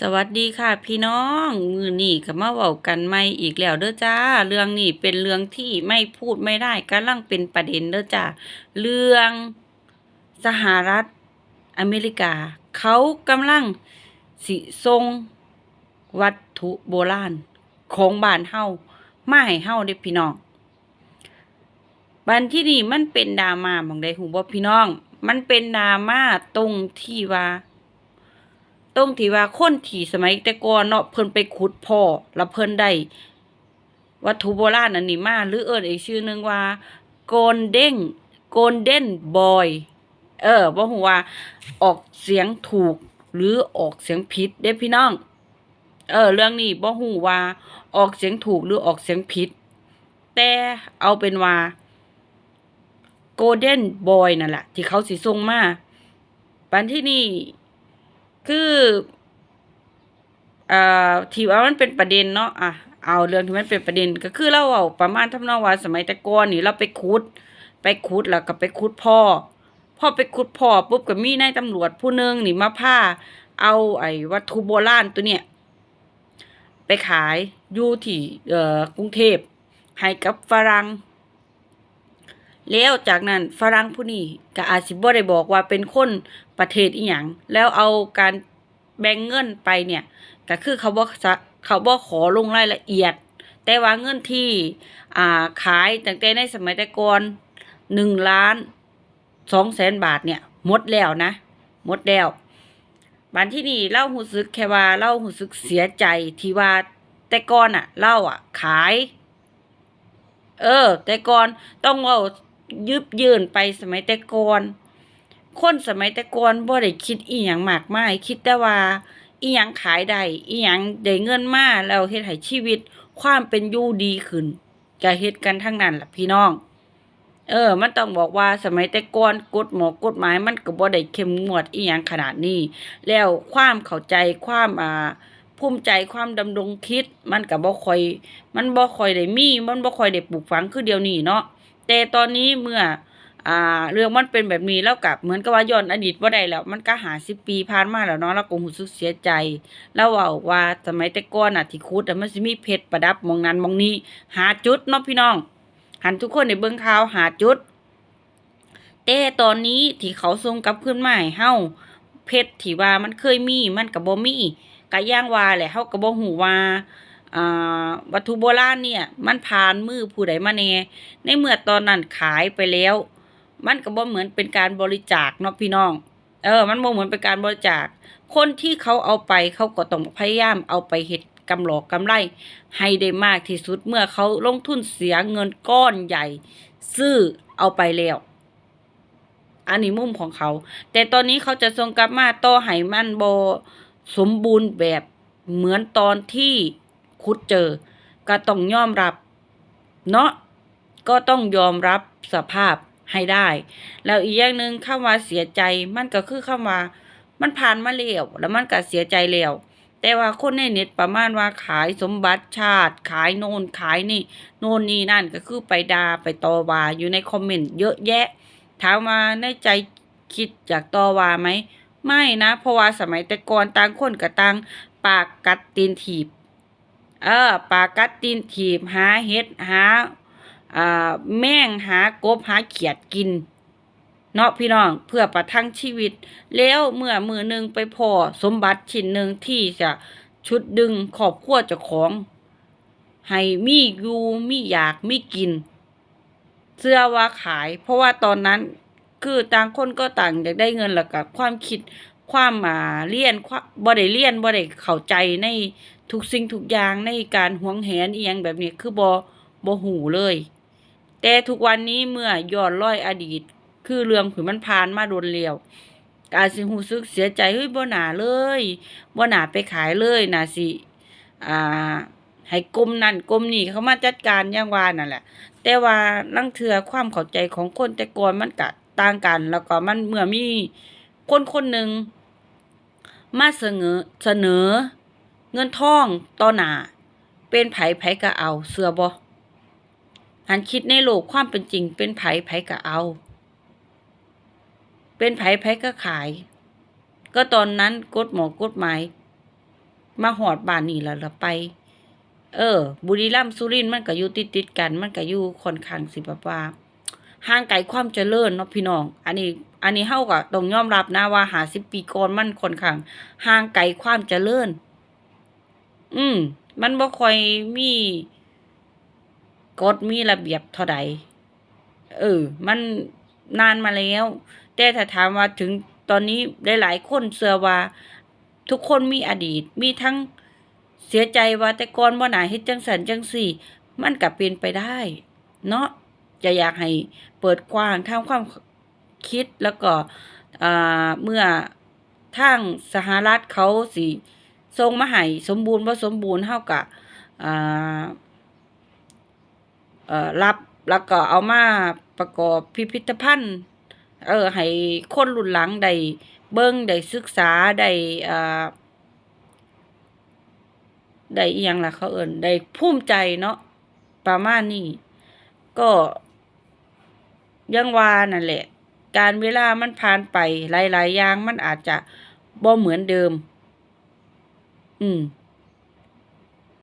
สวัสดีค่ะพี่น้องมือนี่ก็มาเว้ากันใหม่อีกแล้วเด้อจ้า เรื่องนี้เป็นเรื่องที่ไม่พูดไม่ได้กำลังเป็นประเด็นเด้อจ้าเรื่องสหรัฐอเมริกา เขากำลังสิส่งวัตถุโบราณของบ้านเฮามาให้เฮาเด้อพี่น้องบันที่นี่มันเป็นดราม่าบองใดหูบ่พี่น้อง มันเป็นดราม่าตรงที่ว่า ตรงที่ว่าคนที่สมัยแต่ก่อนเนาะเพิ่นไปขุดพ่อแล้วเพิ่นได้วัตถุโบราณอันนี้มาหรือเอิ้นอีกชื่อหนึงว่า Golden Golden Boy เออบ่ฮู้ว่าออกเสียงถูกหรือออกเสียงผิดเด้พี่น้อง เออ เรื่องนี้บ่ฮู้ว่าออกเสียงถูกหรือออกเสียงผิด แต่เอาเป็นว่า Golden Boy นั่นแหละที่เขาสิส่งมาปันที่นี่ คือเอ่อที่ว่ามันเป็นประเด็นเนาะอะเอาเรื่องที่มันเป็นประเด็นก็คือเราเอาประมาณทำนองว่าสมัยต่ก่อนนี่เราไปขุด ไปขุดแล้วก็ไปขุดพ่อพอไปขุดพ่อปุ๊บก็มีนายตำรวจผู้หนึงนี่มาพาเอาไอ้วัตถุโบราณตัวเนี้ยไปขายอยู่ที่เอ่อกรุงเทพให้กับฝรั่ง แล้วจากนั้นฝรั่งผู้นี้ก็อาจสิบ่ได้บอกว่าเป็นคนประเทศอีหยังแล้วเอาการแบ่งเงินไปเนี่ยก็คือเขาบ่สะเขาบ่ขอลงรายละเอียด แต่ว่าเงินที่อ่าขายตั้งแต่ในสมัยแต่ก่อนหนึ่งล้านสองแสนบาทเนี่ยหมดแล้วนะหมดแล้วบันที่นี่เล่าหูซึกแค่ว่าเล่าหูซึกเสียใจที่ว่าแต่ก่อนอะเล่าอะขาย เออ แต่ก่อนต้องเอา ยึบยืนไปสมัยแต่ก่อนคนสมัยแต่ก่อนบ่ได้คิดอีหยังมากมายคิดแต่ว่าอีหยังขายได้อีหยังได้เงินมาแล้วเฮ็ดให้ชีวิตความเป็นอยู่ดีขึ้นก็เฮ็ดกันทั้งนั้นล่ะพี่น้อง เออ มันต้องบอกว่าสมัยแต่ก่อนกฎหมอกฎหมายมันก็บ่ได้เข้มงวดอีหยังขนาดนี้ แล้วความเข้าใจความอ่าภูมิใจความดำรงคิด มันก็บ่ค่อย มันบ่ค่อยได้มี มันบ่ค่อยได้ปลูกฝังคือเดียวนี้เนาะ แต่ตอนนี้เมื่ออ่าเรื่องมันเป็นแบบนี้แล้วกับเหมือนกับว่าย้อนอดีตบ่ได้แล้ว มันก็หาสิปีผ่านมาแล้วเนาะแล้วก็รู้สึกเสียใจ แล้วว้าว่าสมัยแต่ก่อนน่ะที่ขุดอะมันสิมีเพชรประดับมองนั้นมองนี้ หาจุดเนาะพี่น้อง หันทุกคนได้เบิ่งข่าวหาจุด แต่ตอนนี้ที่เขาส่งกลับคืนมาให้เฮาเพชรที่ว่ามันเคยมีมันก็บ่มีก็ย่างว่าแหละเฮาก็บ่ฮู้ว่าอ่า วัตถุโบราณเนี่ย มันผ่านมือผู้ใดมาแน่ในเมื่อตอนนั้นขายไปแล้ว มันก็บ่เหมือนเป็นการบริจาคเนาะพี่น้อง เออ มันบ่เหมือนเป็นการบริจาค คนที่เขาเอาไปเขาก็ต้องพยายามเอาไปเฮ็ดกำหลอกกำไร ให้ได้มากที่สุดเมื่อเขาลงทุนเสียเงินก้อนใหญ่ ซื้อเอาไปแล้วอันนี้มุมของเขา แต่ตอนนี้เขาจะส่งกลับมาต่อให้มันบ่สมบูรณ์แบบเหมือนตอนที่ ขุดเจอ ก็ต้องยอมรับ เนาะก็ต้องยอมรับสภาพให้ได้ แล้วอีกอย่างหนึ่งคำว่าเสียใจมันก็คือคำว่า มันผ่านมาแล้วแล้วมันก็เสียใจแล้วแต่ว่าคนในเน็ตประมาณว่าขายสมบัติชาติ ขายโน่นขายนี่ โน่นนี่นั่นก็คือไปดา่าไปต่อว่าอยู่ในคอมเมนต์เยอะแยะ ถามว่าในใจคิดอยากต่อว่าไหม ไม่นะ เพราะว่าสมัยแต่ก่อนต่างคนกับต่างปากกัดตีนถีบ เออปากัดตีนถีบหาเห็ดหาอ่าแม่งหากบหาเขียดกิน เนาะพี่น้องเพื่อประทังชีวิต แล้วเมื่อมือหนึ่งไปพอสมบัติชิ้นหนึ่งที่จะชุดดึงขอบขั้วเจ้าของ ให้มีอยู่มีอยากมีกิน เสื้อว่าขาย เพราะว่าตอนนั้นคือต่างคนก็ต่างอยากได้เงินแล้วกับความคิดความอ่าเรียนบ่ได้เรียนบ่ได้เข้าใจใน ทุกสิ่งทุกอย่างในการหวงแหนเอียงแบบนี้คือบ่บ่หูเลย แต่ทุกวันนี้เมื่อย้อนร้อยอดีต คือเรื่องผืนมันผ่านมาโดนเลียวกอาจสิหูซึกเสียใจเฮ้ยบ่หนาเลยบ่หนาไปขายเลยน่าสิอ่าให้กรมนั่นกรมนี่เขามาจัดการย่างวานั่นแหละ แต่ว่าลังเทือความเข้าใจของคนแต่ก่อนมันก็ต่างกัน แล้วก็มันเมื่อมีคนคนหนึ่งมาเสนอเสนอ เงินทองต่อหนาเป็นไผไผก็เอา เสือบ่หันคิดในโลกความเป็นจริง เป็นไผไผก็เอา เป็นไผไผก็ขาย ก็ตอนนั้นกฎหมอกฎหมาย มาหอดบ้านนี่แล้วละไป เออ บุรีรัมย์สุรินทร์มันก็อยู่ติดติดกัน มันก็อยู่ค่อนข้างสิบบว่าห่างไกลความเจริญเนาะพี่น้อง อันนี้ อันนี้เฮาก็ต้องยอมรับนะว่าหาสิบปีก่อนมันค่อนข้างห่างไกลความเจริญ อืม มันบ่ค่อยมีกฎมีระเบียบเท่าใดเออ มันนานมาแล้ว แต่ถ้าถามว่าถึงตอนนี้หลายๆคนเชื่อว่า ทุกคนมีอดีต มีทั้งเสียใจว่าแต่ก่อนบ่น่าเฮ็ดจังสันจังสี่ มันก็เป็นไปได้ เนาะจะอยากให้เปิดกว้างทางความคิดแล้วก็อ่าเมื่อทางสหรัฐเขาสิ ส่งมาให้สมบูรณ์บ่สมบูรณ์เฮาก็อ่าเอ่อรับแล้วก็เอามาประกอบพิพิธภัณฑ์ เออให้คนรุ่นหลังได้เบิ่งได้ศึกษาได้อ่าได้อีหยังล่ะเขาเอิ้นได้ภูมิใจเนาะประมาณนี้ก็ยังว่านั่นแหละ การเวลามันผ่านไปหลาย ๆ อย่างมันอาจจะบ่เหมือนเดิม อืม